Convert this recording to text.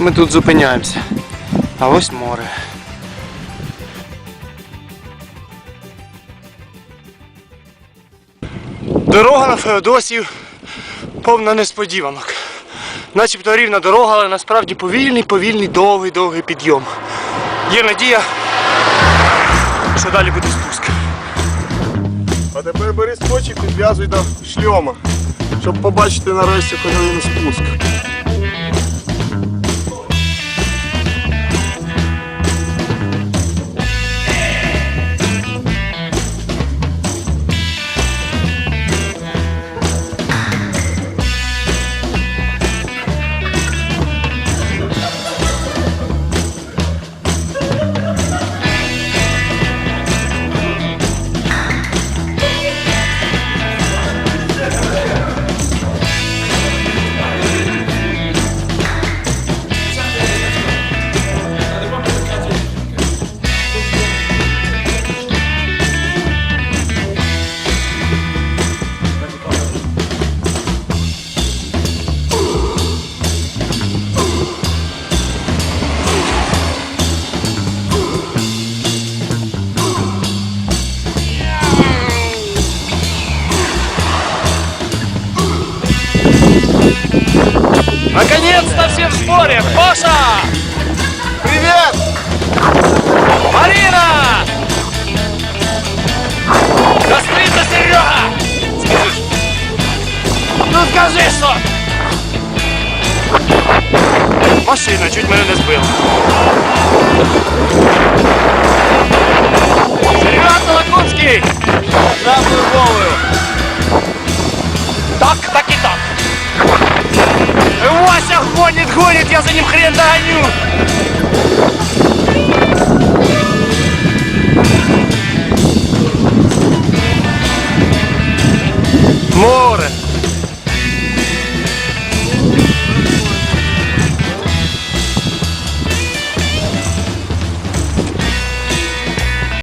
Ми тут зупиняємося. А ось море. Дорога на Феодосію повна несподіванок. Начебто рівна дорога, але насправді повільний, повільний, довгий, довгий підйом. Є надія, що далі буде спуск. А тепер бери скотч і підв'язуй до шльома, щоб побачити нарешті, коли спуск. Наконец-то все в сборе! Паша! Привіт! Марина! Достриться, Серега! Скажи. Ну скажи, що! Машина чуть мене не збила. Гонит, гонит, я за ним хрен догоню.